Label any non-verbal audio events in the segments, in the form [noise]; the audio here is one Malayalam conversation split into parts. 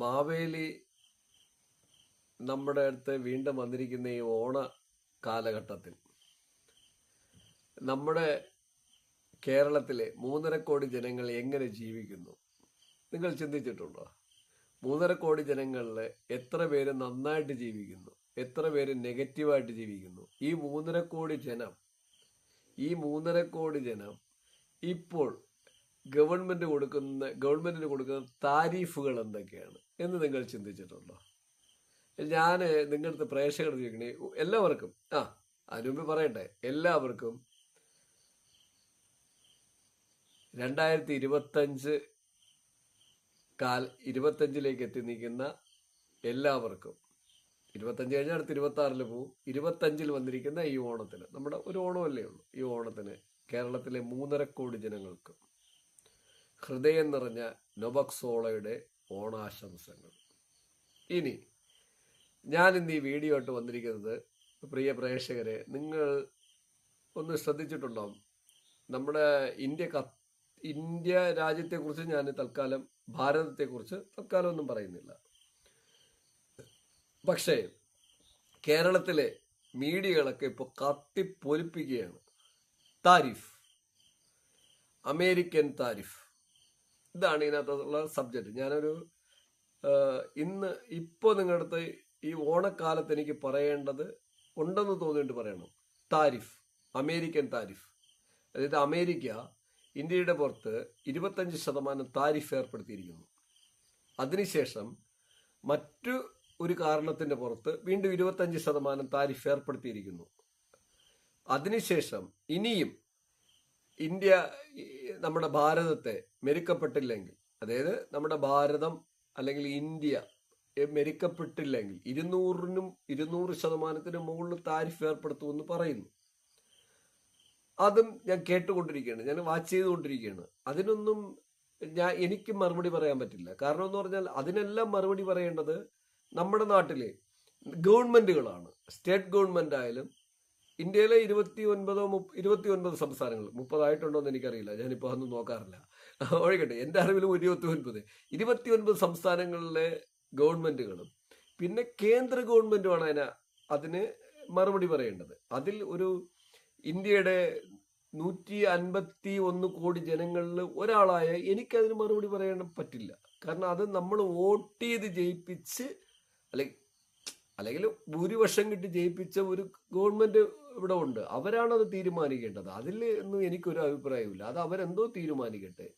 മാവേലി നമ്മുടെ അടുത്ത് വീണ്ടും വന്നിരിക്കുന്ന ഈ ഓണ കാലഘട്ടത്തിൽ നമ്മുടെ കേരളത്തിലെ മൂന്നര കോടി ജനങ്ങൾ എങ്ങനെ ജീവിക്കുന്നു? നിങ്ങൾ ചിന്തിച്ചിട്ടുണ്ടോ? മൂന്നര കോടി ജനങ്ങളിൽ എത്ര പേര് നന്നായിട്ട് ജീവിക്കുന്നു? എത്ര പേര് നെഗറ്റീവായിട്ട് ജീവിക്കുന്നു? ഈ മൂന്നര കോടി ജനം ഈ മൂന്നര കോടി ജനം ഇപ്പോൾ ഗവൺമെന്റ് കൊടുക്കുന്ന ഗവൺമെന്റിന് കൊടുക്കുന്ന താരീഫുകൾ എന്തൊക്കെയാണ് എന്ന് നിങ്ങൾ ചിന്തിച്ചിട്ടുണ്ടോ? ഞാൻ നിങ്ങളുടെ പ്രേക്ഷകർ ചോദിക്കണേ എല്ലാവർക്കും ആ അതിനുമുമ്പ് പറയട്ടെ എല്ലാവർക്കും രണ്ടായിരത്തി ഇരുപത്തഞ്ച് കാൽ ഇരുപത്തഞ്ചിലേക്ക് എത്തി നിൽക്കുന്ന എല്ലാവർക്കും ഇരുപത്തഞ്ച് കഴിഞ്ഞാൽ അടുത്ത് ഇരുപത്തി ആറിൽ പോവും ഇരുപത്തഞ്ചിൽ വന്നിരിക്കുന്ന ഈ ഓണത്തിന് നമ്മുടെ ഒരു ഓണമല്ലേ ഉള്ളൂ ഈ ഓണത്തിന് കേരളത്തിലെ മൂന്നര കോടി ജനങ്ങൾക്ക് ഹൃദയം നിറഞ്ഞ നൊബക്സോളയുടെ ഓണാശംസകൾ. ഇനി ഞാൻ ഇന്ന് ഈ വീഡിയോ ആയിട്ട് വന്നിരിക്കുന്നത് പ്രിയ പ്രേക്ഷകരെ നിങ്ങൾ ഒന്ന് ശ്രദ്ധിച്ചിട്ടുണ്ടാവും നമ്മുടെ ഇന്ത്യ ക- ഇന്ത്യ രാജ്യത്തെക്കുറിച്ച് ഞാൻ തൽക്കാലം ഭാരതത്തെക്കുറിച്ച് തൽക്കാലം ഒന്നും പറയുന്നില്ല. പക്ഷേ കേരളത്തിലെ മീഡിയകളൊക്കെ ഇപ്പോൾ കത്തിപ്പൊലിപ്പിക്കുകയാണ്. താരിഫ്. American tariff. ഇതാണ് ഇതിനകത്തുള്ള സബ്ജക്റ്റ് ഞാനൊരു ഇന്ന് ഇപ്പോൾ നിങ്ങളുടെ അടുത്ത് ഈ ഓണക്കാലത്ത് എനിക്ക് പറയേണ്ടത് ഉണ്ടെന്ന് തോന്നിയിട്ട് പറയണം. Tariff American tariff. അതായത് അമേരിക്ക ഇന്ത്യയുടെ പുറത്ത് ഇരുപത്തഞ്ച് ശതമാനം താരിഫ് ഏർപ്പെടുത്തിയിരിക്കുന്നു. അതിനുശേഷം മറ്റു ഒരു കാരണത്തിന്റെ പുറത്ത് വീണ്ടും ഇരുപത്തഞ്ച് ശതമാനം താരിഫ് ഏർപ്പെടുത്തിയിരിക്കുന്നു. അതിനുശേഷം ഇനിയും ഇന്ത്യ നമ്മുടെ ഭാരതത്തെ മെരുക്കപ്പെട്ടില്ലെങ്കിൽ അതായത് നമ്മുടെ ഭാരതം അല്ലെങ്കിൽ ഇന്ത്യ മെരുക്കപ്പെട്ടില്ലെങ്കിൽ ഇരുന്നൂറിനും ഇരുന്നൂറ് ശതമാനത്തിന് മുകളിൽ താരിഫ് ഏർപ്പെടുത്തുമെന്ന് പറയുന്നു. അതും ഞാൻ കേട്ടുകൊണ്ടിരിക്കുകയാണ് ഞാൻ വാച്ച് ചെയ്തുകൊണ്ടിരിക്കുകയാണ്. അതിനൊന്നും ഞാൻ എനിക്ക് മറുപടി പറയാൻ പറ്റില്ല. കാരണം എന്ന് പറഞ്ഞാൽ അതിനെല്ലാം മറുപടി പറയേണ്ടത് നമ്മുടെ നാട്ടിലെ ഗവൺമെന്റുകളാണ്. സ്റ്റേറ്റ് ഗവൺമെന്റ് ആയാലും ഇന്ത്യയിലെ ഇരുപത്തി ഒൻപതോ ഇരുപത്തി ഒൻപത് സംസ്ഥാനങ്ങൾ മുപ്പതായിട്ടുണ്ടോ എന്ന് എനിക്കറിയില്ല. ഞാനിപ്പോൾ അതൊന്നും നോക്കാറില്ല. [laughs] ഒഴികട്ടെ. എന്റെ അറിവിലും ഇരുപത്തി ഒൻപത് ഇരുപത്തി ഒൻപത് സംസ്ഥാനങ്ങളിലെ ഗവൺമെന്റുകളും പിന്നെ കേന്ദ്ര ഗവൺമെന്റുമാണ് അതിന് അതിന് മറുപടി പറയേണ്ടത്. അതിൽ ഒരു ഇന്ത്യയുടെ നൂറ്റി അൻപത്തി ഒന്ന് കോടി ജനങ്ങളിൽ ഒരാളായ എനിക്കതിന് മറുപടി പറയാൻ പറ്റില്ല. കാരണം അത് നമ്മൾ വോട്ട് ചെയ്ത് ജയിപ്പിച്ച് അല്ലെങ്കിൽ അല്ലെങ്കിൽ ഭൂരിപക്ഷം കിട്ടി ജയിപ്പിച്ച ഒരു ഗവൺമെന്റ് ഇവിടെ ഉണ്ട്. അവരാണത് തീരുമാനിക്കേണ്ടത്. അതിൽ ഒന്നും എനിക്കൊരു അഭിപ്രായമില്ല അത് അവരെന്തോ തീരുമാനിക്കട്ടെ.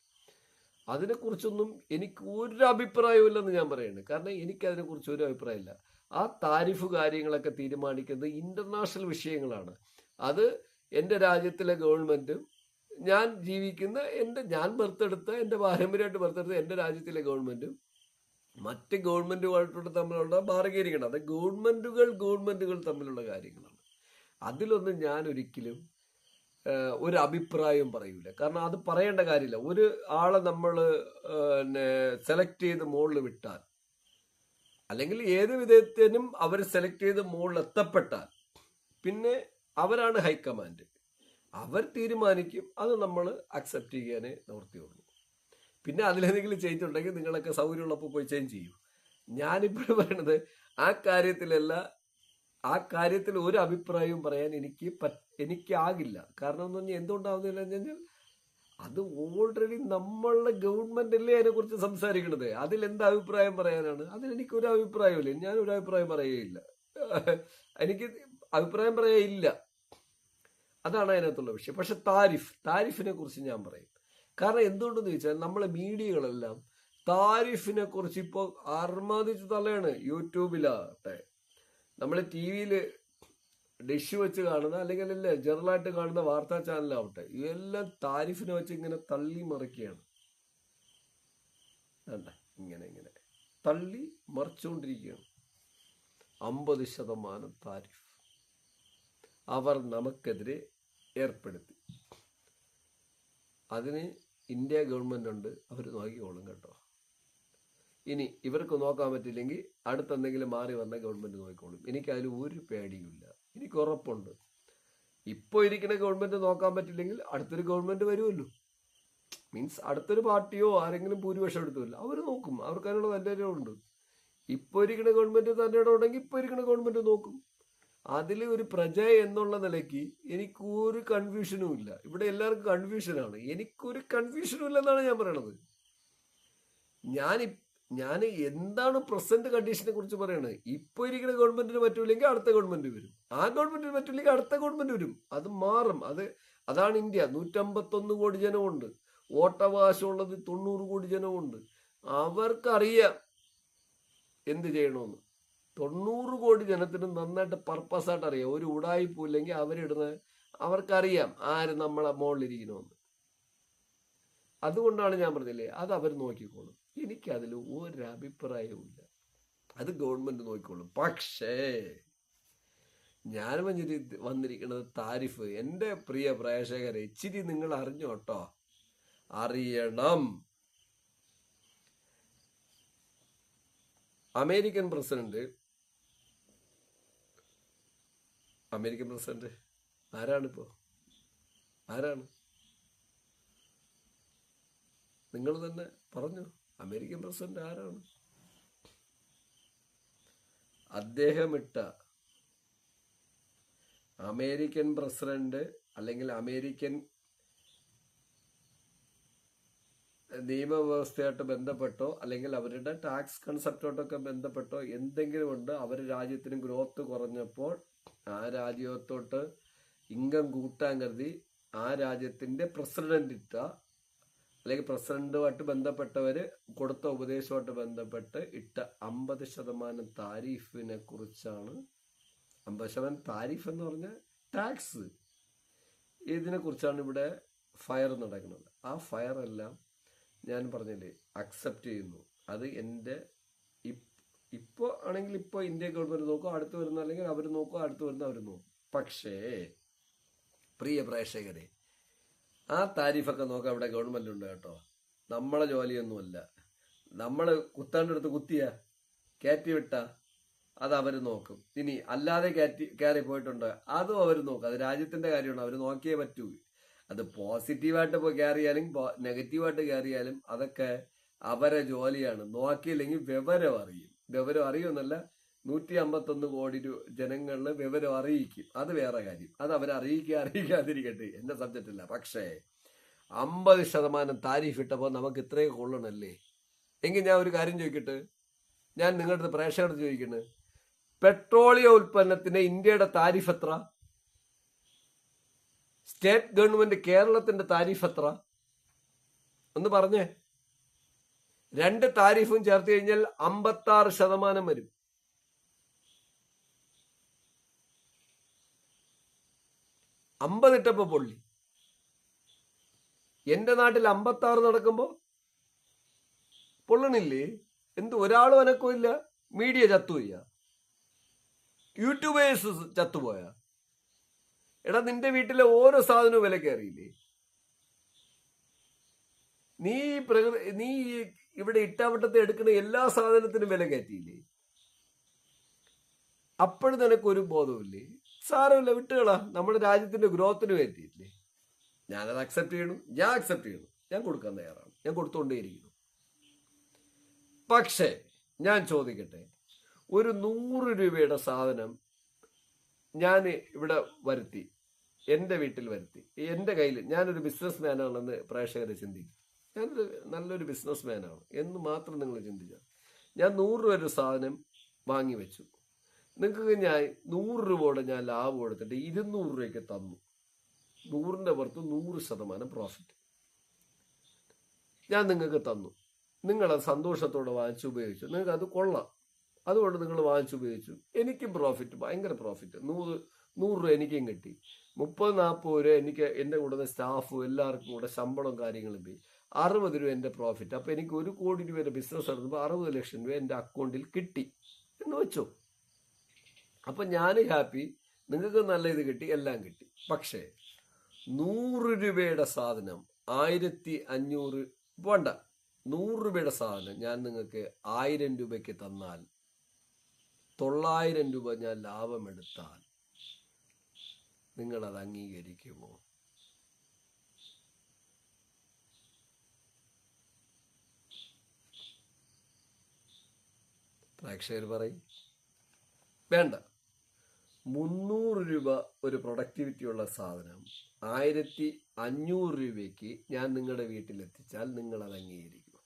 അതിനെക്കുറിച്ചൊന്നും എനിക്ക് ഒരു അഭിപ്രായമില്ലെന്ന് ഞാൻ പറയുന്നത് കാരണം എനിക്ക് അതിനെക്കുറിച്ച് ഒരു അഭിപ്രായമില്ല. ആ താരിഫ് കാര്യങ്ങളൊക്കെ തീരുമാനിക്കുന്നത് ഇന്റർനാഷണൽ വിഷയങ്ങളാണ്. അത് എന്റെ രാജ്യത്തിലെ ഗവൺമെന്റും ഞാൻ ജീവിക്കുന്ന എന്റെ ഞാൻ ബർത്തെടുത്ത എന്റെ പാരമ്പര്യമായിട്ട് ബർത്തെടുത്ത എന്റെ രാജ്യത്തിലെ ഗവൺമെന്റും മറ്റ് ഗവൺമെന്റുമായിട്ടുള്ള തമ്മിലുള്ള ബാർഗേനിക്കണം അത് ഗവൺമെന്റുകൾ ഗവൺമെന്റുകൾ തമ്മിലുള്ള കാര്യങ്ങളാണ്. അതിലൊന്നും ഞാൻ ഒരിക്കലും ഒരു അഭിപ്രായം പറയൂല. കാരണം അത് പറയേണ്ട കാര്യമില്ല. ഒരു ആളെ നമ്മൾ സെലക്ട് ചെയ്ത് മുകളിൽ വിട്ടാൽ അല്ലെങ്കിൽ ഏത് വിധത്തിനും അവർ സെലക്ട് ചെയ്ത് മുകളിൽ എത്തപ്പെട്ടാൽ പിന്നെ അവരാണ് ഹൈക്കമാൻഡ് അവർ തീരുമാനിക്കും. അത് നമ്മൾ അക്സെപ്റ്റ് ചെയ്യാനേ നിവൃത്തിയുള്ളൂ. പിന്നെ അതിലെന്തെങ്കിലും ചേഞ്ച് ഉണ്ടെങ്കിൽ നിങ്ങളൊക്കെ സൗകര്യമുള്ളപ്പോൾ പോയി ചേഞ്ച് ചെയ്യും. ഞാനിപ്പോഴും പറയണത് ആ കാര്യത്തിലല്ല ആ കാര്യത്തിൽ ഒരു അഭിപ്രായവും പറയാൻ എനിക്ക് എനിക്കാകില്ല. കാരണം എന്ന് പറഞ്ഞാൽ എന്തുകൊണ്ടാവുന്നില്ല കഴിഞ്ഞാൽ അത് ഓൾറെഡി നമ്മളുടെ ഗവൺമെന്റ് അല്ലേ അതിനെക്കുറിച്ച് സംസാരിക്കണത്. അതിൽ എന്താ അഭിപ്രായം പറയാനാണ്? അതിൽ എനിക്ക് ഒരു അഭിപ്രായമില്ല ഞാൻ ഒരു അഭിപ്രായം പറയുകയില്ല. [laughs] എനിക്ക് അഭിപ്രായം പറയാനില്ല. അതാണ് അതിനകത്തുള്ള വിഷയം. പക്ഷെ താരിഫ് താരിഫിനെ കുറിച്ച് ഞാൻ പറയും. കാരണം എന്തുകൊണ്ടെന്ന് ചോദിച്ചാൽ നമ്മളെ മീഡിയകളെല്ലാം താരിഫിനെ കുറിച്ച് ഇപ്പോൾ അർമാദിച്ചു തള്ളയാണ് യൂട്യൂബിലാട്ടെ. നമ്മൾ ടി വിയിൽ ഡിഷ് വെച്ച് കാണുന്ന അല്ലെങ്കിൽ അല്ലേ ജനറലായിട്ട് കാണുന്ന വാർത്താ ചാനലാവട്ടെ ഇതെല്ലാം താരിഫിനെ വെച്ച് ഇങ്ങനെ തള്ളി മറിക്കുകയാണ്. വേണ്ട ഇങ്ങനെ ഇങ്ങനെ. തള്ളി മറിച്ചുകൊണ്ടിരിക്കുകയാണ് അമ്പത് ശതമാനം താരിഫ് അവർ നമുക്കെതിരെ ഏർപ്പെടുത്തി. അതിന് ഇന്ത്യ ഗവൺമെന്റ് ഉണ്ട് അവർ നോക്കിക്കോളും കേട്ടോ. ഇനി ഇവർക്ക് നോക്കാൻ പറ്റില്ലെങ്കിൽ അടുത്തെന്തെങ്കിലും മാറി വന്ന ഗവൺമെന്റ് നോക്കിക്കോളും. എനിക്ക് ഒരു പേടിയുമില്ല. എനിക്ക് ഉറപ്പുണ്ട്. ഇപ്പോൾ ഇരിക്കുന്ന ഗവൺമെന്റ് നോക്കാൻ പറ്റില്ലെങ്കിൽ അടുത്തൊരു ഗവൺമെന്റ് വരുമല്ലോ. മീൻസ് അടുത്തൊരു പാർട്ടിയോ ആരെങ്കിലും ഭൂരിപക്ഷം എടുത്തുമില്ല അവർ നോക്കും. അവർക്ക് അതിനുള്ള താല്പര്യമുണ്ട് ഇപ്പോൾ ഇരിക്കുന്ന ഗവൺമെന്റ് തന്നെ ഉണ്ടെങ്കിൽ ഇപ്പോൾ ഇരിക്കുന്ന ഗവൺമെന്റ് നോക്കും. അതിൽ ഒരു പ്രജ എന്നുള്ള നിലയ്ക്ക് എനിക്ക് ഒരു കൺഫ്യൂഷനും ഇല്ല. ഇവിടെ എല്ലാവർക്കും കൺഫ്യൂഷനാണ് എനിക്കൊരു കൺഫ്യൂഷനും ഇല്ലെന്നാണ് ഞാൻ പറയണത്. ഞാൻ ഞാൻ എന്താണ് പ്രസന്റ് കണ്ടീഷനെ കുറിച്ച് പറയുന്നത് ഇപ്പൊ ഇരിക്കുന്ന ഗവൺമെന്റിന് പറ്റൂലെങ്കിൽ അടുത്ത ഗവൺമെന്റ് വരും. ആ ഗവൺമെന്റിന് പറ്റൂലെങ്കിൽ അടുത്ത ഗവൺമെന്റ് വരും. അത് മാറും. അത് അതാണ് ഇന്ത്യ. നൂറ്റമ്പത്തൊന്ന് കോടി ജനമുണ്ട്. വോട്ടവകാശമുള്ളത് തൊണ്ണൂറ് കോടി ജനമുണ്ട്. അവർക്കറിയാം എന്ത് ചെയ്യണമെന്ന് തൊണ്ണൂറ് കോടി ജനത്തിന് നന്നായിട്ട് പർപ്പസ് ആയിട്ട് അറിയാം. ഒരു ഉടായിപ്പൂ ഇല്ലെങ്കിൽ അവരിടുന്ന അവർക്കറിയാം ആര് നമ്മളെ മുകളിലിരിക്കണമെന്ന് അതുകൊണ്ടാണ് ഞാൻ പറഞ്ഞില്ലേ അത് അവർ നോക്കിക്കോളും. എനിക്കതിൽ ഒരഭിപ്രായവുമില്ല. അത് ഗവൺമെന്റ് നോക്കിക്കോളും. പക്ഷേ ഞാൻ വന്നിരി വന്നിരിക്കുന്നത് താരിഫ്. എന്റെ പ്രിയ പ്രേക്ഷകരെ ഇച്ചിരി നിങ്ങൾ അറിഞ്ഞു കേട്ടോ? അറിയണം. അമേരിക്കൻ പ്രസിഡന്റ് അമേരിക്കൻ പ്രസിഡന്റ് ആരാണിപ്പോ? ആരാണ്? നിങ്ങൾ തന്നെ പറഞ്ഞു. അമേരിക്കൻ പ്രസിഡന്റ് ആരാണ്? അദ്ദേഹമിട്ട അമേരിക്കൻ പ്രസിഡന്റ് അല്ലെങ്കിൽ അമേരിക്കൻ നിയമവ്യവസ്ഥയായിട്ട് ബന്ധപ്പെട്ടോ അല്ലെങ്കിൽ അവരുടെ ടാക്സ് കൺസെപ്റ്റോട്ടൊക്കെ ബന്ധപ്പെട്ടോ എന്തെങ്കിലും ഉണ്ട് അവർ രാജ്യത്തിന് ഗ്രോത്ത് കുറഞ്ഞപ്പോൾ ആ രാജ്യത്തോട്ട് ഇൻകം കൂട്ടാൻ കരുതി ആ രാജ്യത്തിന്റെ പ്രസിഡന്റ് ഇട്ട അല്ലെങ്കിൽ പ്രസിഡന്റുമായിട്ട് ബന്ധപ്പെട്ടവര് കൊടുത്ത ഉപദേശവുമായിട്ട് ബന്ധപ്പെട്ട് ഇട്ട അമ്പത് ശതമാനം താരിഫിനെ കുറിച്ചാണ് അമ്പത് ശതമാനം താരിഫ് എന്ന് പറഞ്ഞ ടാക്സ്. ഇതിനെ കുറിച്ചാണ് ഇവിടെ ഫയർ നടക്കുന്നത്. ആ ഫയർ എല്ലാം ഞാൻ പറഞ്ഞില്ലേ അക്സെപ്റ്റ് ചെയ്യുന്നു. അത് എന്റെ ഇപ്പോൾ ആണെങ്കിൽ ഇപ്പോൾ ഇന്ത്യ ഗവൺമെന്റ് നോക്കും അടുത്ത് വരുന്ന അല്ലെങ്കിൽ അവർ നോക്കും അടുത്ത് വരുന്ന അവർ നോക്കും. പക്ഷേ പ്രിയ പ്രേക്ഷകരെ ആ താരിഫൊക്കെ നോക്കാൻ ഇവിടെ ഗവൺമെന്റ് ഉണ്ട് കേട്ടോ. നമ്മളെ ജോലിയൊന്നുമല്ല. നമ്മൾ കുത്താണ്ടെടുത്ത് കുത്തിയ കയറ്റി വിട്ട അത് അവർ നോക്കും. ഇനി അല്ലാതെ കയറ്റി കയറി പോയിട്ടുണ്ട്? അതും അവർ നോക്കും. അത് രാജ്യത്തിന്റെ കാര്യമാണ്. അവർ നോക്കിയേ പറ്റൂ. അത് പോസിറ്റീവായിട്ട് പോയി കയറിയാലും നെഗറ്റീവായിട്ട് കയറിയാലും അതൊക്കെ അവരെ ജോലിയാണ്. നോക്കിയില്ലെങ്കിൽ വിവരം അറിയും. വിവരം അറിയുമെന്നല്ല നൂറ്റി അമ്പത്തൊന്ന് കോടി രൂപ ജനങ്ങളിൽ വിവരം അറിയിക്കും. അത് വേറെ കാര്യം. അത് അവർ അറിയിക്കുക അറിയിക്കാതിരിക്കട്ടെ എന്റെ സബ്ജക്റ്റ് അല്ല. പക്ഷേ അമ്പത് ശതമാനം താരിഫ് ഇട്ടപ്പോൾ നമുക്ക് ഇത്രയും കൊള്ളണല്ലേ? എങ്കിൽ ഞാൻ ഒരു കാര്യം ചോദിക്കട്ടെ? ഞാൻ നിങ്ങളുടെ അടുത്ത് പ്രേക്ഷകർക്ക് ചോദിക്കുന്നത് പെട്രോളിയം ഉൽപ്പന്നത്തിന് ഇന്ത്യയുടെ താരിഫ് എത്ര? സ്റ്റേറ്റ് ഗവൺമെന്റ് കേരളത്തിന്റെ താരിഫ് എത്ര? ഒന്ന് പറഞ്ഞേ. രണ്ട് താരിഫും ചേർത്ത് കഴിഞ്ഞാൽ അമ്പത്താറ് ശതമാനം വരും. അമ്പത് ഇട്ടപ്പോ പൊള്ളി. എന്റെ നാട്ടിൽ അമ്പത്തി നടക്കുമ്പോൾ നടക്കുമ്പോ പൊള്ളണില്ലേ? എന്ത് ഒരാളും അനക്കവും ഇല്ല മീഡിയ ചത്തുപോയ യൂട്യൂബേഴ്സ് ചത്തുപോയ. എടാ നിന്റെ വീട്ടിലെ ഓരോ സാധനവും വില കയറിയില്ലേ? നീ പ്രകൃതി നീ ഇവിടെ ഇട്ടാവട്ടത്തെ എടുക്കുന്ന എല്ലാ സാധനത്തിനും വില കയറ്റിയില്ലേ? അപ്പോഴും നിനക്കൊരു ബോധമില്ലേ സാരമില്ല വിട്ടുകളാ. നമ്മുടെ രാജ്യത്തിന്റെ ഗ്രോത്തിന് വേണ്ടിയില്ലേ? ഞാനത് അക്സെപ്റ്റ് ചെയ്യണു. ഞാൻ അക്സെപ്റ്റ് ചെയ്യണു. ഞാൻ കൊടുക്കാൻ തയ്യാറാണ്. ഞാൻ കൊടുത്തുകൊണ്ടേയിരിക്കുന്നു പക്ഷേ ഞാൻ ചോദിക്കട്ടെ ഒരു നൂറ് രൂപയുടെ സാധനം ഞാൻ ഇവിടെ വരുത്തി എന്റെ വീട്ടിൽ വരുത്തി. എന്റെ കയ്യിൽ ഞാനൊരു ബിസിനസ് മാനാണെന്ന് പ്രേക്ഷകരെ ചിന്തിക്കും. ഞാനൊരു നല്ലൊരു ബിസിനസ് മാനാണ് എന്ന് മാത്രം നിങ്ങൾ ചിന്തിച്ചാൽ ഞാൻ നൂറ് രൂപ ഒരു സാധനം വാങ്ങി വെച്ചു. നിങ്ങൾക്ക് ഞാൻ നൂറ് രൂപയുടെ ഞാൻ ലാഭം എടുത്തിട്ട് ഇരുന്നൂറ് രൂപയ്ക്ക് തന്നു. നൂറിന്റെ പുറത്ത് നൂറ് ശതമാനം പ്രോഫിറ്റ് ഞാൻ നിങ്ങൾക്ക് തന്നു. നിങ്ങളത് സന്തോഷത്തോടെ വാങ്ങിച്ചു ഉപയോഗിച്ചു. നിങ്ങൾക്ക് അത് കൊള്ളാം. അതുകൊണ്ട് നിങ്ങൾ വാങ്ങിച്ചു ഉപയോഗിച്ചു. എനിക്കും പ്രോഫിറ്റ് ഭയങ്കര പ്രോഫിറ്റ് നൂറ് നൂറ് രൂപ എനിക്കും കിട്ടി. മുപ്പത് നാൽപ്പത് രൂപ എനിക്ക് എന്റെ കൂടെ സ്റ്റാഫും എല്ലാവർക്കും കൂടെ ശമ്പളവും കാര്യങ്ങളും പോയി അറുപത് രൂപ എന്റെ പ്രോഫിറ്റ് അപ്പോൾ എനിക്ക് ഒരു കോടി രൂപയുടെ ബിസിനസ് നടത്തുമ്പോൾ അറുപത് ലക്ഷം രൂപ എന്റെ അക്കൗണ്ടിൽ കിട്ടി എന്ന് വെച്ചോ. അപ്പം ഞാൻ ഹാപ്പി. നിങ്ങൾക്ക് നല്ല ഇത് കിട്ടി എല്ലാം കിട്ടി. പക്ഷേ നൂറ് രൂപയുടെ സാധനം ആയിരത്തി അഞ്ഞൂറ് വേണ്ട. നൂറ് രൂപയുടെ സാധനം ഞാൻ നിങ്ങൾക്ക് ആയിരം രൂപയ്ക്ക് തന്നാൽ തൊള്ളായിരം രൂപ ഞാൻ ലാഭമെടുത്താൽ നിങ്ങൾ അത് അംഗീകരിക്കുമോ? പ്രേക്ഷകർ പറയും. വേണ്ട. മുന്നൂറ് രൂപ ഒരു പ്രൊഡക്ടിവിറ്റി ഉള്ള സാധനം. ആയിരത്തി അഞ്ഞൂറ് രൂപയ്ക്ക് ഞാൻ നിങ്ങളുടെ വീട്ടിലെത്തിച്ചാൽ നിങ്ങൾ അത് അംഗീകരിക്കും.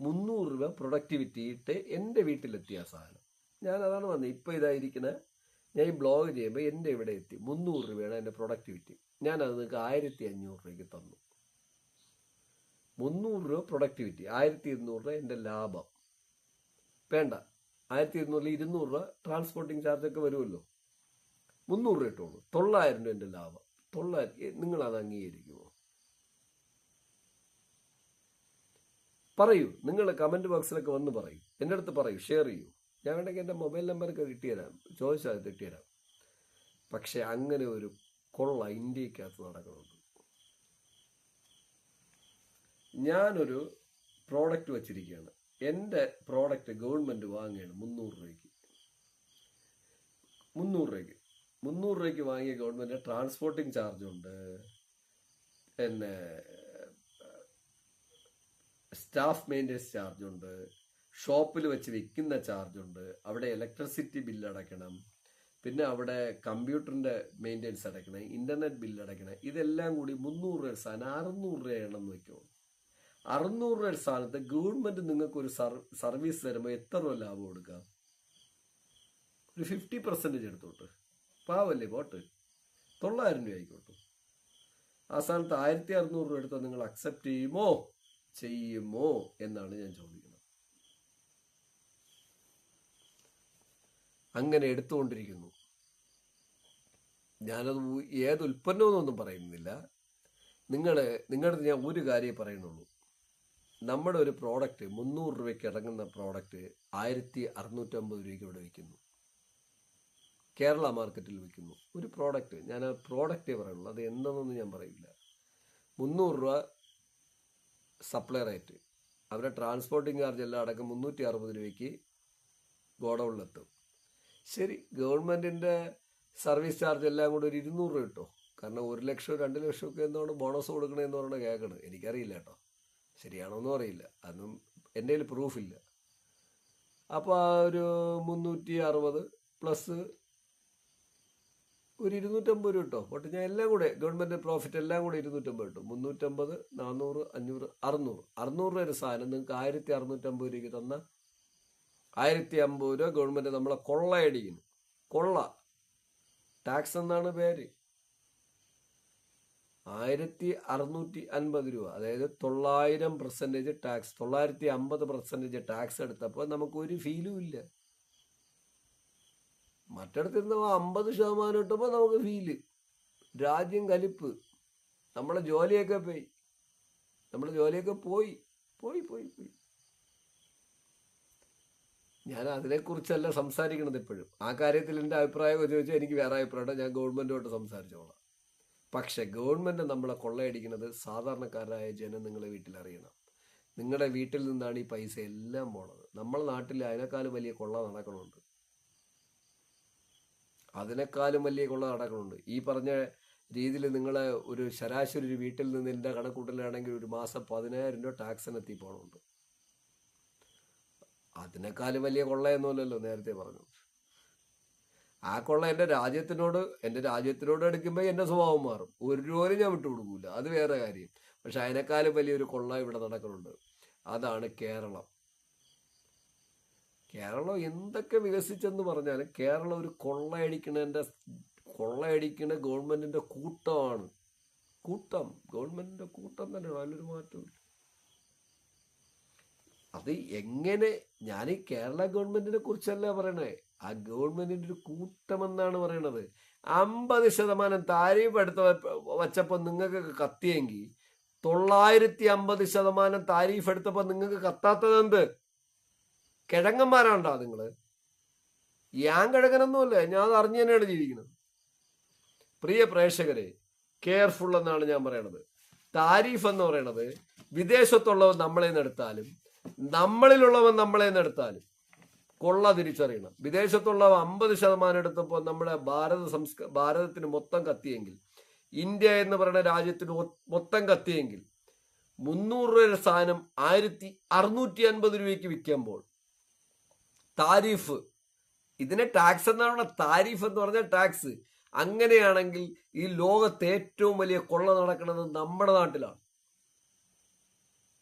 മുന്നൂറ് രൂപ പ്രൊഡക്ടിവിറ്റി ഇട്ട് എന്റെ വീട്ടിലെത്തിയ സാധനം. ഞാൻ അതാണ് വന്നത്. ഇപ്പോൾ ഇതായിരിക്കുന്ന ഞാൻ ഈ ബ്ലോഗ് ചെയ്യുമ്പോൾ എന്റെ ഇവിടെ എത്തി. മുന്നൂറ് രൂപയാണ് എന്റെ പ്രൊഡക്ടിവിറ്റി ഞാൻ അത് നിങ്ങൾക്ക് ആയിരത്തി അഞ്ഞൂറ് രൂപയ്ക്ക് തന്നു. മുന്നൂറ് രൂപ പ്രൊഡക്ടിവിറ്റി ആയിരത്തി ഇരുന്നൂറ് രൂപ എന്റെ ലാഭം. വേണ്ട. ആയിരത്തി ഇരുന്നൂറിൽ ഇരുന്നൂറ് രൂപ ട്രാൻസ്പോർട്ടിങ് ചാർജൊക്കെ വരുമല്ലോ. മുന്നൂറ് രൂപ ഇട്ടോളൂ. തൊള്ളായിരം രൂപ എന്റെ ലാഭം. തൊള്ളായിരം നിങ്ങളത് അംഗീകരിക്കുമോ? പറയൂ. നിങ്ങൾ കമന്റ് ബോക്സിലൊക്കെ വന്ന് പറയൂ. എന്റെ അടുത്ത് പറയൂ. ഷെയർ ചെയ്യൂ. ഞാൻ വേണമെങ്കിൽ എന്റെ മൊബൈൽ നമ്പറൊക്കെ കിട്ടിയരാം ചോദിച്ചാൽ അത് കിട്ടിത്തരാം. പക്ഷെ അങ്ങനെ ഒരു കൊള്ള ഇന്ത്യക്കകത്ത് നടക്കുന്നുണ്ട് ഞാനൊരു പ്രോഡക്റ്റ് വച്ചിരിക്കുകയാണ്. എന്റെ പ്രോഡക്റ്റ് ഗവൺമെന്റ് വാങ്ങുകയാണ് മുന്നൂറ് രൂപയ്ക്ക്. മുന്നൂറ് രൂപയ്ക്ക്. മുന്നൂറ് രൂപയ്ക്ക് വാങ്ങിയ ഗവൺമെന്റ് ട്രാൻസ്പോർട്ടിങ് ചാർജ് ഉണ്ട്. പിന്നെ സ്റ്റാഫ് മെയിന്റെനൻസ് ചാർജ് ഉണ്ട്. ഷോപ്പിൽ വെച്ച് വിൽക്കുന്ന ചാർജ് ഉണ്ട്. അവിടെ ഇലക്ട്രിസിറ്റി ബില്ല് അടയ്ക്കണം. പിന്നെ അവിടെ കമ്പ്യൂട്ടറിന്റെ മെയിന്റെനൻസ് അടയ്ക്കണം. ഇന്റർനെറ്റ് ബില്ല് അടയ്ക്കണം. ഇതെല്ലാം കൂടി മുന്നൂറ് രൂപ സാധനം അറുന്നൂറ് രൂപയാണെന്ന് വെക്കുമോ അറുന്നൂറ് രൂപ സ്ഥാനത്ത് ഗവൺമെന്റ് നിങ്ങൾക്ക് ഒരു സർവീസ് തരുമ്പോൾ എത്ര രൂപ ലാഭം കൊടുക്കാം? ഒരു ഫിഫ്റ്റി പെർസെന്റേജ് എടുത്തോട്ട്. പാവല്ലേ പോട്ട്? തൊള്ളായിരം രൂപ ആയിക്കോട്ടെ. ആ സ്ഥാനത്ത് ആയിരത്തി അറുന്നൂറ് രൂപ എടുത്താൽ നിങ്ങൾ അക്സെപ്റ്റ് ചെയ്യുമോ? ചെയ്യുമോ? എന്നാണ് ഞാൻ ചോദിക്കുന്നത്. അങ്ങനെ എടുത്തുകൊണ്ടിരിക്കുന്നു. ഞാനത് ഏത് ഉൽപ്പന്നമെന്നൊന്നും പറയുന്നില്ല. നിങ്ങൾ നിങ്ങളുടെ ഞാൻ ഒരു കാര്യമേ പറയുന്നുള്ളൂ. നമ്മുടെ ഒരു പ്രോഡക്റ്റ് മുന്നൂറ് രൂപയ്ക്ക് ഇറങ്ങുന്ന പ്രോഡക്റ്റ് ആയിരത്തി അറുന്നൂറ്റമ്പത് രൂപയ്ക്ക് ഇവിടെ വിൽക്കുന്നു. കേരള മാർക്കറ്റിൽ വിൽക്കുന്നു. ഒരു പ്രോഡക്റ്റ് ഞാൻ ആ പ്രോഡക്റ്റേ പറയുള്ളൂ. അത് എന്തെന്നൊന്നും ഞാൻ പറയില്ല. മുന്നൂറ് രൂപ സപ്ലൈ റേറ്റ് അവരുടെ ട്രാൻസ്പോർട്ടിങ് ചാർജ് എല്ലാം അടക്കം മുന്നൂറ്റി അറുപത് രൂപയ്ക്ക് ഗോഡൗണിലെത്തും ശരി ഗവൺമെന്റിന്റെ സർവീസ് ചാർജ് എല്ലാം കൂടി ഒരു ഇരുന്നൂറ് രൂപ കിട്ടോ. കാരണം ഒരു ലക്ഷം രണ്ട് ലക്ഷം ഒക്കെ എന്താണ് ബോണസ് കൊടുക്കണമെന്ന് പറഞ്ഞാൽ കേൾക്കണം. എനിക്കറിയില്ല കേട്ടോ. ശരിയാണോന്നും അറിയില്ല. അതൊന്നും എന്റെ കയ്യിൽ പ്രൂഫില്ല അപ്പോൾ ആ ഒരു മുന്നൂറ്റി അറുപത് പ്ലസ് ഒരു ഇരുന്നൂറ്റമ്പത് രൂപ കിട്ടോ ഒട്ട് ഞാൻ എല്ലാം കൂടെ ഗവൺമെന്റ് പ്രോഫിറ്റ് എല്ലാം കൂടെ ഇരുന്നൂറ്റമ്പത് കിട്ടും മുന്നൂറ്റമ്പത് നാനൂറ് അഞ്ഞൂറ് അറുന്നൂറ്. അറുന്നൂറ് രൂപ ഒരു സാധനം നിങ്ങൾക്ക് ആയിരത്തി അറുന്നൂറ്റമ്പത് രൂപയ്ക്ക് തന്ന ആയിരത്തി അമ്പത് രൂപ ഗവൺമെന്റ് നമ്മളെ കൊള്ളയടിക്കുന്നു കൊള്ള. ടാക്സ് എന്നാണ് പേര്. ആയിരത്തി അറുന്നൂറ്റി അൻപത് രൂപ. അതായത് തൊള്ളായിരം പെർസെന്റേജ് ടാക്സ് തൊള്ളായിരത്തി അമ്പത് പെർസെന്റേജ് ടാക്സ് എടുത്തപ്പോൾ നമുക്ക് ഒരു ഫീലും ഇല്ല. മറ്റിടത്തിരുന്ന അമ്പത് ശതമാനം ഇട്ടപ്പോൾ നമുക്ക് ഫീൽ രാജ്യം കലിപ്പ്. നമ്മളെ ജോലിയൊക്കെ പോയി. നമ്മുടെ ജോലിയൊക്കെ പോയി. പോയി പോയി പോയി. ഞാൻ അതിനെക്കുറിച്ചല്ല സംസാരിക്കണത് ഇപ്പോഴും. ആ കാര്യത്തിൽ എന്റെ അഭിപ്രായം ചോദിച്ചാൽ എനിക്ക് വേറെ അഭിപ്രായം ഞാൻ ഗവൺമെന്റുമായിട്ട് സംസാരിച്ചോളാം. പക്ഷെ ഗവൺമെന്റ് നമ്മളെ കൊള്ളയടിക്കുന്നത് സാധാരണക്കാരായ ജനം നിങ്ങളെ വീട്ടിൽ അറിയണം നിങ്ങളുടെ വീട്ടിൽ നിന്നാണ് ഈ പൈസ എല്ലാം പോണത്. നമ്മളെ നാട്ടിൽ അതിനേക്കാളും വലിയ കൊള്ള നടക്കണുണ്ട്. അതിനേക്കാളും വലിയ കൊള്ള നടക്കണുണ്ട്. ഈ പറഞ്ഞ രീതിയിൽ നിങ്ങളെ ഒരു ശരാശരി ഒരു വീട്ടിൽ നിന്ന് എന്റെ കണക്കൂട്ടലാണെങ്കിൽ ഒരു മാസം പതിനായിരം രൂപ ടാക്സിനെത്തി പോകണുണ്ട് അതിനേക്കാളും വലിയ കൊള്ളയൊന്നുമല്ലല്ലോ നേരത്തെ പറഞ്ഞു. ആ കൊള്ള എന്റെ രാജ്യത്തിനോട് എന്റെ രാജ്യത്തിനോട് എടുക്കുമ്പോൾ എന്റെ സ്വഭാവം മാറും. ഒരു രൂപയും ഞാൻ വിട്ടുകൊടുക്കൂല അത് വേറെ കാര്യം. പക്ഷെ അതിനേക്കാളും വലിയൊരു കൊള്ള ഇവിടെ നടക്കുന്നുണ്ട്. അതാണ് കേരളം. കേരളം എന്തൊക്കെ വികസിച്ചെന്ന് പറഞ്ഞാലും കേരളം ഒരു കൊള്ളയടിക്കണതിന്റെ കൊള്ളയടിക്കണ ഗവൺമെന്റിന്റെ കൂട്ടമാണ്. കൂട്ടം. ഗവൺമെന്റിന്റെ കൂട്ടം തന്നെയാണ്. അതിലൊരു മാറ്റമില്ല അത് എങ്ങനെ ഞാൻ ഈ കേരള ഗവൺമെന്റിനെ കുറിച്ചല്ല പറയണേ. ആ ഗവൺമെന്റിന്റെ ഒരു കൂട്ടമെന്നാണ് പറയണത്. അമ്പത് ശതമാനം താരീഫ് എടുത്ത വച്ചപ്പോൾ നിങ്ങൾക്ക് കത്തിയെങ്കിൽ തൊള്ളായിരത്തി അമ്പത് ശതമാനം താരീഫ് എടുത്തപ്പോൾ നിങ്ങൾക്ക് കത്താത്തത് എന്ത്? കിഴങ്ങന്മാരാണ്ടാ നിങ്ങൾ ഞാൻ കിഴങ്ങനൊന്നുമല്ല ഞാൻ അറിഞ്ഞു തന്നെയാണ് ജീവിക്കുന്നത്. പ്രിയ പ്രേക്ഷകരെ കെയർഫുൾ എന്നാണ് ഞാൻ പറയണത്. താരീഫ് എന്ന് പറയണത് വിദേശത്തുള്ളവൻ നമ്മളെ നടത്താലും നമ്മളിലുള്ളവൻ നമ്മളെ നിന്ന് എടുത്താലും കൊള്ള തിരിച്ചറിയണം. വിദേശത്തുള്ള അമ്പത് ശതമാനം എടുത്തപ്പോൾ നമ്മുടെ ഭാരത സംസ്ക ഭാരതത്തിന് മൊത്തം കത്തിയെങ്കിൽ ഇന്ത്യ എന്ന് പറയുന്ന രാജ്യത്തിന് മൊത്തം കത്തിയെങ്കിൽ മുന്നൂറ് രൂപയുടെ സാധനം ആയിരത്തി അറുന്നൂറ്റി അൻപത് രൂപയ്ക്ക് വിൽക്കുമ്പോൾ താരിഫ് ഇതിനെ ടാക്സ് എന്നാണ് താരിഫ് എന്ന് പറഞ്ഞാൽ ടാക്സ് അങ്ങനെയാണെങ്കിൽ ഈ ലോകത്തെ ഏറ്റവും വലിയ കൊള്ള നടക്കുന്നത് നമ്മുടെ നാട്ടിലാണ്.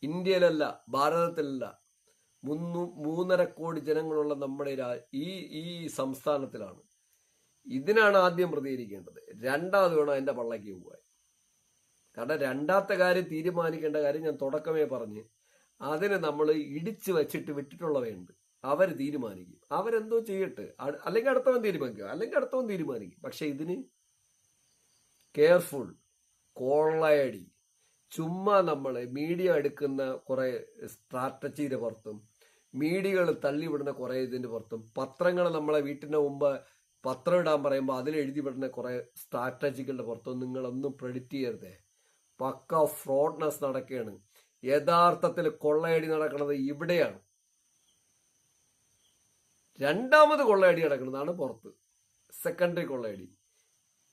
ഇന്ത്യയിലല്ല ഭാരതത്തിലല്ല. മുന്നു മൂന്നര കോടി ജനങ്ങളുള്ള നമ്മുടെ ഈ ഈ സംസ്ഥാനത്തിലാണ്. ഇതിനാണ് ആദ്യം പ്രതികരിക്കേണ്ടത്. രണ്ടാമത് വേണം എന്റെ പള്ളയ്ക്ക് പോകാൻ കാരണം രണ്ടാമത്തെ കാര്യം തീരുമാനിക്കേണ്ട കാര്യം ഞാൻ തുടക്കമേ പറഞ്ഞ് അതിന് നമ്മൾ ഇടിച്ചു വെച്ചിട്ട് വിട്ടിട്ടുള്ളവയുണ്ട്. അവർ തീരുമാനിക്കും. അവരെന്തോ ചെയ്യട്ടെ. അല്ലെങ്കിൽ അടുത്തവൻ തീരുമാനിക്കും. അല്ലെങ്കിൽ അടുത്തവൻ തീരുമാനിക്കും. പക്ഷെ ഇതിന് കെയർഫുൾ കോളയടി ചുമ്മാ നമ്മൾ മീഡിയ എടുക്കുന്ന കുറേ സ്ട്രാറ്റജിയുടെ പുറത്തും മീഡിയകൾ തള്ളിവിടുന്ന കുറെ ഇതിന്റെ പുറത്തും. പത്രങ്ങൾ നമ്മളെ വീട്ടിന്റെ മുമ്പ് പത്രം ഇടാൻ പറയുമ്പോൾ അതിൽ എഴുതി വിടുന്ന കുറെ സ്ട്രാറ്റജികളുടെ പുറത്തും നിങ്ങളൊന്നും പ്രെഡിക്റ്റ് ചെയ്യരുത്. പക്ക ഫ്രോഡ്നെസ് നടക്കുകയാണ് യഥാർത്ഥത്തിൽ കൊള്ളയടി നടക്കുന്നത് ഇവിടെയാണ്. രണ്ടാമത് കൊള്ളയടി നടക്കുന്നതാണ് പുറത്ത്. സെക്കൻഡറി കൊള്ളയടി.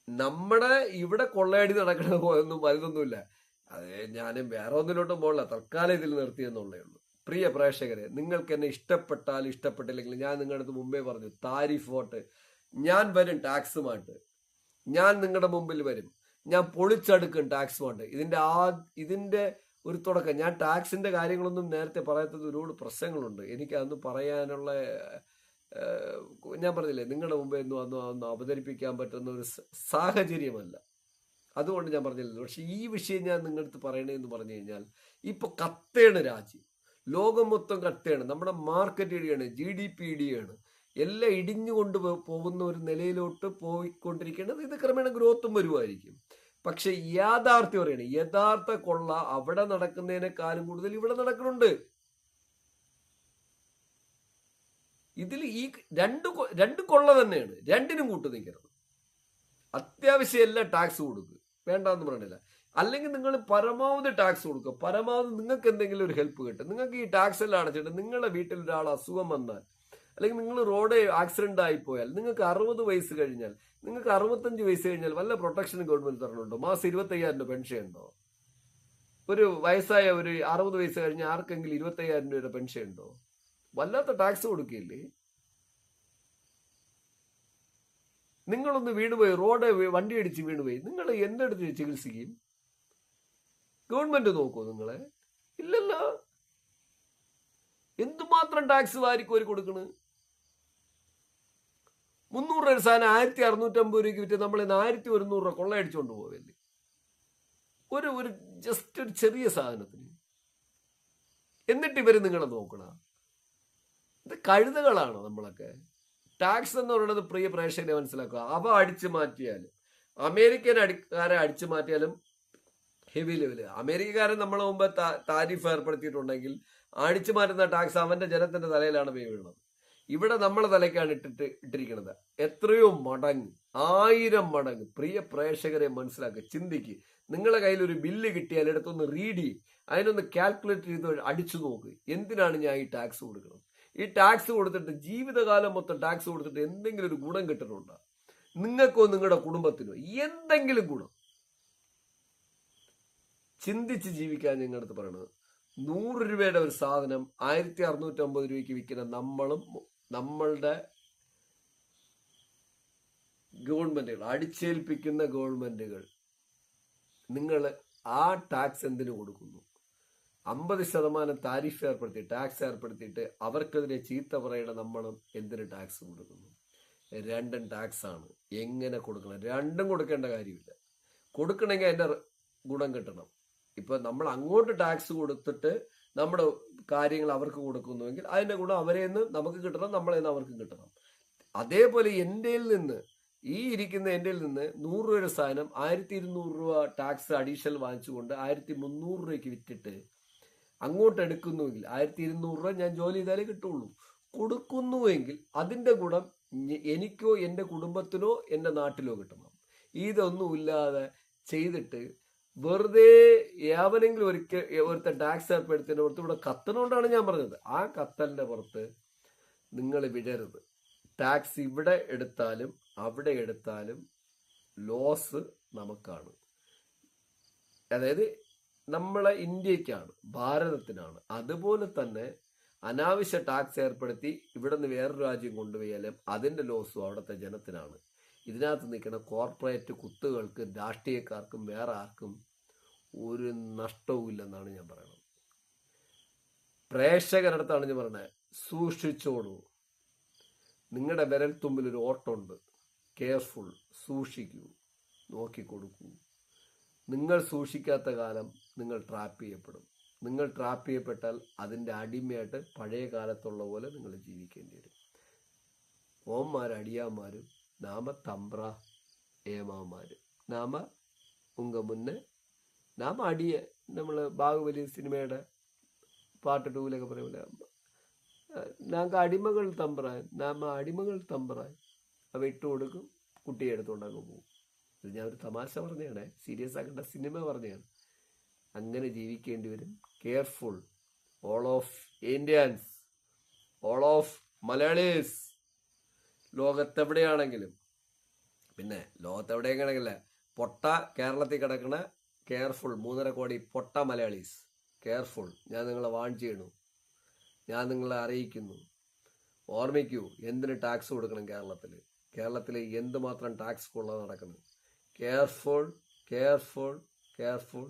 നമ്മുടെ ഇവിടെ കൊള്ളയടി നടക്കുന്നത് ഒന്നും വലുതൊന്നുമില്ല. അതെ ഞാനും വേറെ ഒന്നിലോട്ടും പോകില്ല തൽക്കാലം ഇതിൽ നിർത്തിയെന്നുള്ളേ ഉള്ളൂ. പ്രിയ പ്രേക്ഷകരെ നിങ്ങൾക്ക് എന്നെ ഇഷ്ടപ്പെട്ടാൽ ഇഷ്ടപ്പെട്ടില്ലെങ്കിൽ ഞാൻ നിങ്ങളുടെ അടുത്ത് മുമ്പേ പറഞ്ഞു താരിഫ് വോട്ട്. ഞാൻ വരും ടാക്സുമായിട്ട് ഞാൻ നിങ്ങളുടെ മുമ്പിൽ വരും. ഞാൻ പൊളിച്ചടുക്കും ടാക്സുമായിട്ട് ഇതിന്റെ ആ ഇതിന്റെ ഒരു തുടക്കം. ഞാൻ ടാക്സിന്റെ കാര്യങ്ങളൊന്നും നേരത്തെ പറയാത്തത് ഒരുപാട് പ്രശ്നങ്ങളുണ്ട്. എനിക്ക് അന്ന് പറയാനുള്ള ഞാൻ പറഞ്ഞില്ലേ നിങ്ങളുടെ മുമ്പേ ഒന്നും അന്ന് അന്ന് അവതരിപ്പിക്കാൻ പറ്റുന്ന ഒരു സാഹചര്യമല്ല. അതുകൊണ്ട് ഞാൻ പറഞ്ഞില്ല പക്ഷേ ഈ വിഷയം ഞാൻ നിങ്ങളുടെ അടുത്ത് പറയണേന്ന് പറഞ്ഞു കഴിഞ്ഞാൽ ഇപ്പോൾ കത്തേണ് രാജ്യം. ലോകം മൊത്തം കട്ടയാണ്. നമ്മുടെ മാർക്കറ്റ് ഇടിയാണ് ജി ഡി പി ഇടിയാണ്. എല്ലാം ഇടിഞ്ഞുകൊണ്ട് പോകുന്ന ഒരു നിലയിലോട്ട് പോയിക്കൊണ്ടിരിക്കേണ്ടത് ഇത് ക്രമേണ ഗ്രോത്തും വരുമായിരിക്കും. പക്ഷെ യാഥാർത്ഥ്യം പറയണേ യഥാർത്ഥ കൊള്ള അവിടെ നടക്കുന്നതിനേക്കാളും കൂടുതൽ ഇവിടെ നടക്കുന്നുണ്ട്. ഇതിൽ ഈ രണ്ട് രണ്ട് കൊള്ള തന്നെയാണ്. രണ്ടിനും കൂട്ടു നിൽക്കണം. അത്യാവശ്യം എല്ലാം ടാക്സ് കൊടുക്കുക വേണ്ടെന്ന് പറയണില്ല അല്ലെങ്കിൽ നിങ്ങൾ പരമാവധി ടാക്സ് കൊടുക്കുക. പരമാവധി നിങ്ങൾക്ക് എന്തെങ്കിലും ഒരു ഹെൽപ്പ് കിട്ടും. നിങ്ങൾക്ക് ഈ ടാക്സ് എല്ലാം അടച്ചിട്ട് നിങ്ങളുടെ വീട്ടിൽ ഒരാൾ അസുഖം വന്നാൽ അല്ലെങ്കിൽ നിങ്ങൾ റോഡ് ആക്സിഡന്റ് ആയിപ്പോയാൽ പോയാൽ നിങ്ങൾക്ക് അറുപത് വയസ്സ് കഴിഞ്ഞാൽ നിങ്ങൾക്ക് അറുപത്തഞ്ച് വയസ്സ് കഴിഞ്ഞാൽ വല്ല പ്രൊട്ടക്ഷൻ ഗവൺമെന്റ് തരണുണ്ടോ മാസം ഇരുപത്തയ്യായിരം രൂപ പെൻഷൻ ഉണ്ടോ? ഒരു വയസ്സായ ഒരു അറുപത് വയസ്സ് കഴിഞ്ഞ ആർക്കെങ്കിലും ഇരുപത്തയ്യായിരം രൂപയുടെ പെൻഷൻ ഉണ്ടോ? വല്ലാത്ത ടാക്സ് കൊടുക്കില്ലേ നിങ്ങളൊന്ന് വീണുപോയി റോഡ് വണ്ടി അടിച്ച് വീണുപോയി നിങ്ങൾ എന്തെടുത്ത് ചികിത്സിക്കും? ഗവൺമെന്റ് നോക്കൂ നിങ്ങളെ? ഇല്ലല്ലോ. എന്തുമാത്രം ടാക്സ് വാരിക്കോരി കൊടുക്കണ്? മുന്നൂറ് രൂപ സാധനം ആയിരത്തി അറുന്നൂറ്റമ്പത് രൂപയ്ക്ക് വിറ്റ് നമ്മൾ ആയിരത്തി ഒരുന്നൂറ് രൂപ കൊള്ളയടിച്ചുകൊണ്ട് പോവല്ലേ? ഒരു ഒരു ജസ്റ്റ് ഒരു ചെറിയ സാധനത്തിന്. എന്നിട്ട് ഇവർ നിങ്ങളെ നോക്കണ? ഇത് കഴുതകളാണ് നമ്മളൊക്കെ? ടാക്സ് എന്ന് പറയുന്നത് പ്രിയ പ്രേക്ഷകരെ മനസ്സിലാക്കുക. അവ അടിച്ചു മാറ്റിയാലും അമേരിക്കൻ അടിക്കാരെ അടിച്ചു മാറ്റിയാലും ഹെവി ലെവൽ അമേരിക്കക്കാരൻ നമ്മളെ മുമ്പ് താരിഫ് ഏർപ്പെടുത്തിയിട്ടുണ്ടെങ്കിൽ അടിച്ചു മാറ്റുന്ന ടാക്സ് അവന്റെ ജനത്തിന്റെ തലയിലാണ് പോയി വീഴുന്നത് ഇവിടെ നമ്മളെ തലയ്ക്കാണ് ഇട്ടിട്ട് ഇട്ടിരിക്കുന്നത്. എത്രയോ മടങ്ങ് ആയിരം മടങ്ങ് പ്രിയ പ്രേക്ഷകരെ മനസ്സിലാക്കുക ചിന്തിക്ക്. നിങ്ങളെ കയ്യിൽ ഒരു ബില്ല് കിട്ടിയാൽ എടുത്തൊന്ന് റീഡ് ചെയ്യും. അതിനൊന്ന് കാൽക്കുലേറ്റ് ചെയ്ത് അടിച്ചു നോക്ക്. എന്തിനാണ് ഞാൻ ഈ ടാക്സ് കൊടുക്കുന്നത്? ഈ ടാക്സ് കൊടുത്തിട്ട് ജീവിതകാലം മൊത്തം ടാക്സ് കൊടുത്തിട്ട് എന്തെങ്കിലും ഒരു ഗുണം കിട്ടുന്നുണ്ടോ? നിങ്ങൾക്കോ നിങ്ങളുടെ കുടുംബത്തിനോ? എന്തെങ്കിലും ഗുണം. ചിന്തിച്ച് ജീവിക്കാൻ നിങ്ങളുടെ അടുത്ത് പറയണത്. നൂറ് രൂപയുടെ ഒരു സാധനം ആയിരത്തി അറുന്നൂറ്റി അമ്പത് രൂപയ്ക്ക് വിൽക്കുന്ന നമ്മളും നമ്മളുടെ ഗവൺമെന്റുകൾ അടിച്ചേൽപ്പിക്കുന്ന ഗവൺമെന്റുകൾ നിങ്ങൾ ആ ടാക്സ് എന്തിനു കൊടുക്കുന്നു? അമ്പത് ശതമാനം താരിഫ് ഏർപ്പെടുത്തി ടാക്സ് ഏർപ്പെടുത്തിയിട്ട് അവർക്കെതിരെ ചീത്ത പറയണ നമ്മളും എന്തിനു ടാക്സ് കൊടുക്കുന്നു? രണ്ടും ടാക്സ് ആണ്. എങ്ങനെ കൊടുക്കണം? രണ്ടും കൊടുക്കേണ്ട കാര്യമില്ല. കൊടുക്കണമെങ്കിൽ അതിന്റെ ഗുണം കിട്ടണം. ഇപ്പൊ നമ്മൾ അങ്ങോട്ട് ടാക്സ് കൊടുത്തിട്ട് നമ്മുടെ കാര്യങ്ങൾ അവർക്ക് കൊടുക്കുന്നുവെങ്കിൽ അതിന്റെ ഗുണം അവരെ നിന്ന് നമുക്ക് കിട്ടണം നമ്മളെ നിന്ന് അവർക്ക് കിട്ടണം. അതേപോലെ എന്റെ നിന്ന് ഈ ഇരിക്കുന്ന എന്റെ നിന്ന് നൂറ് രൂപയുടെ സാധനം ആയിരത്തി ഇരുന്നൂറ് രൂപ ടാക്സ് അഡീഷണൽ വാങ്ങിച്ചുകൊണ്ട് ആയിരത്തി മുന്നൂറ് രൂപയ്ക്ക് വിറ്റിട്ട് അങ്ങോട്ട് എടുക്കുന്നുവെങ്കിൽ ആയിരത്തി ഇരുന്നൂറ് രൂപ ഞാൻ ജോലി ചെയ്താലേ കിട്ടുള്ളൂ. കൊടുക്കുന്നുവെങ്കിൽ അതിന്റെ ഗുണം എനിക്കോ എന്റെ കുടുംബത്തിനോ എന്റെ നാട്ടിലോ കിട്ടണം. ഇതൊന്നുമില്ലാതെ ചെയ്തിട്ട് വെറുതെ ഏവനെങ്കിലും ഒരിക്കൽ ഒരുത്ത ടാക്സ് ഏർപ്പെടുത്തിന്റെ പുറത്ത് ഇവിടെ കത്തണോണ്ടാണ് ഞാൻ പറഞ്ഞത്. ആ കത്തലിന്റെ പുറത്ത് നിങ്ങൾ വിടരുത്. ടാക്സ് ഇവിടെ എടുത്താലും അവിടെ എടുത്താലും ലോസ് നമുക്കാണ്. അതായത് നമ്മളെ ഇന്ത്യക്കാണ് ഭാരതത്തിനാണ്. അതുപോലെ തന്നെ അനാവശ്യ ടാക്സ് ഏർപ്പെടുത്തി ഇവിടെ നിന്ന് വേറൊരു രാജ്യം കൊണ്ടുപോയാലും അതിന്റെ ലോസും അവിടുത്തെ ജനത്തിനാണ്. ഇതിനകത്ത് നിൽക്കുന്ന കോർപ്പറേറ്റ് കുത്തുകൾക്ക് രാഷ്ട്രീയക്കാർക്കും വേറെ ആർക്കും ഒരു നഷ്ടവും ഇല്ലെന്നാണ് ഞാൻ പറയുന്നത്. പ്രേക്ഷകരടുത്താണ് ഞാൻ പറയുന്നത് സൂക്ഷിച്ചോളൂ. നിങ്ങളുടെ വിരൽ തുമ്പിൽ ഒരു ഓട്ടമുണ്ട്. കെയർഫുൾ സൂക്ഷിക്കൂ. നോക്കിക്കൊടുക്കൂ നിങ്ങൾ സൂക്ഷിക്കാത്ത കാലം നിങ്ങൾ ട്രാപ്പ് ചെയ്യപ്പെടും. നിങ്ങൾ ട്രാപ്പ് ചെയ്യപ്പെട്ടാൽ അതിന്റെ അടിമയായിട്ട് പഴയ കാലത്തുള്ള പോലെ നിങ്ങൾ ജീവിക്കേണ്ടി വരും. ഓന്മാർ അടിയാന്മാരും നാമ തമ്പ്ര ഏമാമാർ നാമ ഉങ്ക മുന്നേ നാമ അടിയ. നമ്മൾ ബാഹുബലി സിനിമയുടെ പാട്ട് ടൂലൊക്കെ പറയൂല ഞങ്ങൾക്ക് അടിമകൾ തമ്പ്ര നാമ അടിമകൾ തമ്പ്ര അവ ഇട്ട് കൊടുക്കും കുട്ടിയെ എടുത്തുകൊണ്ടങ്ങ് പോകും ഇത് ഞാൻ ഒരു തമാശ പറഞ്ഞതാണ് സീരിയസ് ആക്കേണ്ട സിനിമ പറഞ്ഞതാണ്. അങ്ങനെ ജീവിക്കേണ്ടി വരും. Careful all of Indians all of Malayalis ലോകത്തെവിടെയാണെങ്കിലും പിന്നെ ലോകത്തെവിടെയാണെങ്കിലല്ല പൊട്ട കേരളത്തിൽ കിടക്കണ കെയർഫുൾ മൂന്നര കോടി പൊട്ട മലയാളീസ് കെയർഫുൾ ഞാൻ നിങ്ങളെ വാൺ ചെയ്യണു ഞാൻ നിങ്ങളെ അറിയിക്കുന്നു. ഓർമ്മിക്കൂ എന്തിന് ടാക്സ് കൊടുക്കണം കേരളത്തിൽ? കേരളത്തിൽ എന്തുമാത്രം ടാക്സ് കൊള്ളത് നടക്കുന്നു കെയർഫുൾ കെയർഫുൾ കെയർഫുൾ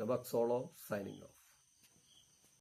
നബക് സോളോ സൈനിങ് ഓഫ്